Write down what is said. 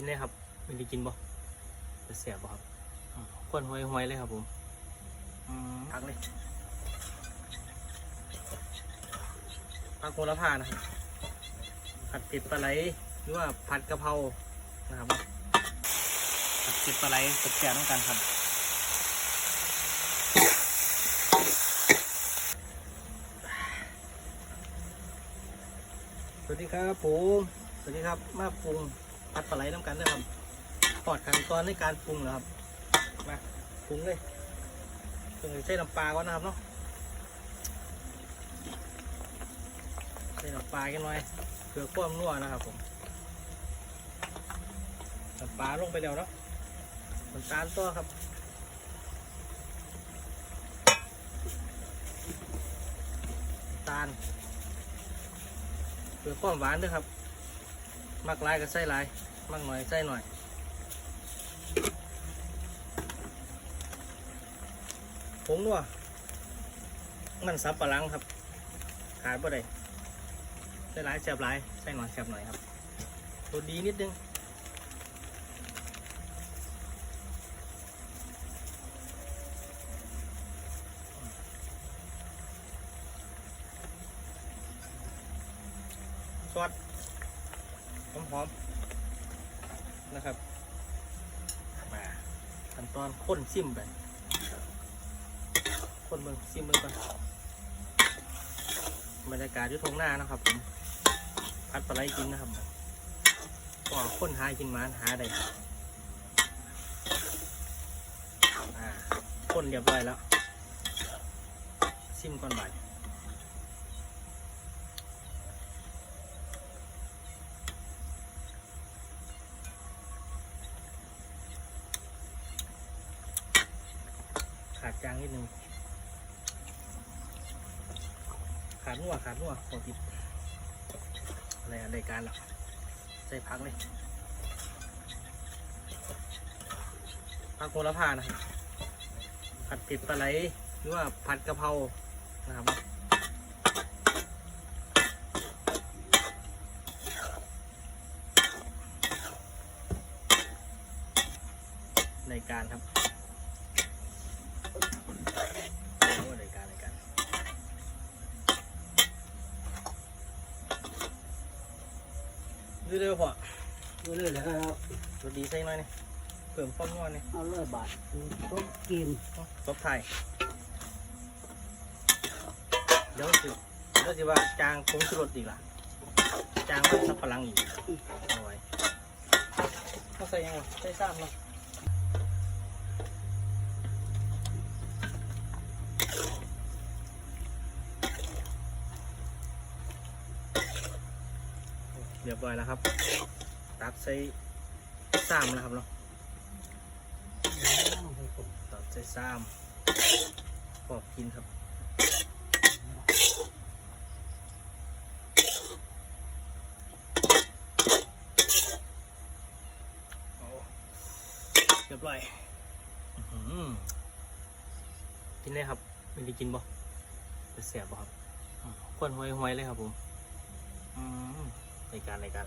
กินได้ครับไม่ได้กินบ่จะเสียบบ่ครับอืมควนหวยหวยเลยครับผมอืมพักเลยพักโหระพานะครับ ผัดเผ็ดปลาไหลหรือว่าผัดกะเพรานะครับผัดเผ็ดปลาไหลตกแก่ต้องกันครับสวัสดีครับผม สวัสดีครับ มาปรุง ผัดปลาไหลน้ำกันนะครับปอดขั้นตอนในการปรุงเหรอครับ มาปรุงเลยปรุงใส่น้ำปลาก่อนนะครับเนาะใส่น้ำปลากันหน่อยเพื่อความนัวนะครับผมน้ำปลาลงไปแล้วเนาะน้ำตาลตัวครับตาลเพื่อความหวานด้วยครับ มักลายก็ใส่ลายมักหน่อยใส่หน่อยผงนัวมันสับปะหลังครับ ขาดบ่ได้ใส่หลายแซบหลายใส่หน่อยแซบหน่อยครับตัวดีนิดนึงซอส หอมๆนะครับ มาขั้นตอนข้นซิมไปข้นเบิ่งซิมเบิ่งก่อนบรรยากาศอยู่ทงหน้านะครับผมพัดปลาไหลกินนะครับก็ค้นหากินหมานหาได้อ่าข้นเรียบร้อยแล้ว ซิมก่อนบ่าย จางนิดนึง ขาดนัวขาดนัวขอติดอะไรอะไรายการละใส่พักเลยพักโหระพานะครับผัดเผ็ดปลาไหลหรือว่าผัดกะเพรานะครับในการครับ โอ้รายการรายการ ดูเร็วพอดูเลยนะครับรสดีใส่หน่อยนี่เพิ่มความนวลนี่เอาเลยบาทต้องกินซบไทยเดี๋ยวสิเดี๋ยวสิว่าจางคงสุรสอีกล่ะจางมันสับพลังอีกเอาไว้ต้องใส่ยังไงใส่ซ้ำเนาะ เรียบร้อยแล้วครับ ตักใส่ซ้ำแล้วครับเนาะตัดใส่ซ้ำปอกกินครับเรียบร้อยกินได้ครับไม่ได้กินบ่จะเสียบบ่ครับควนหวยหวยเลยครับผมอืม ในการในการ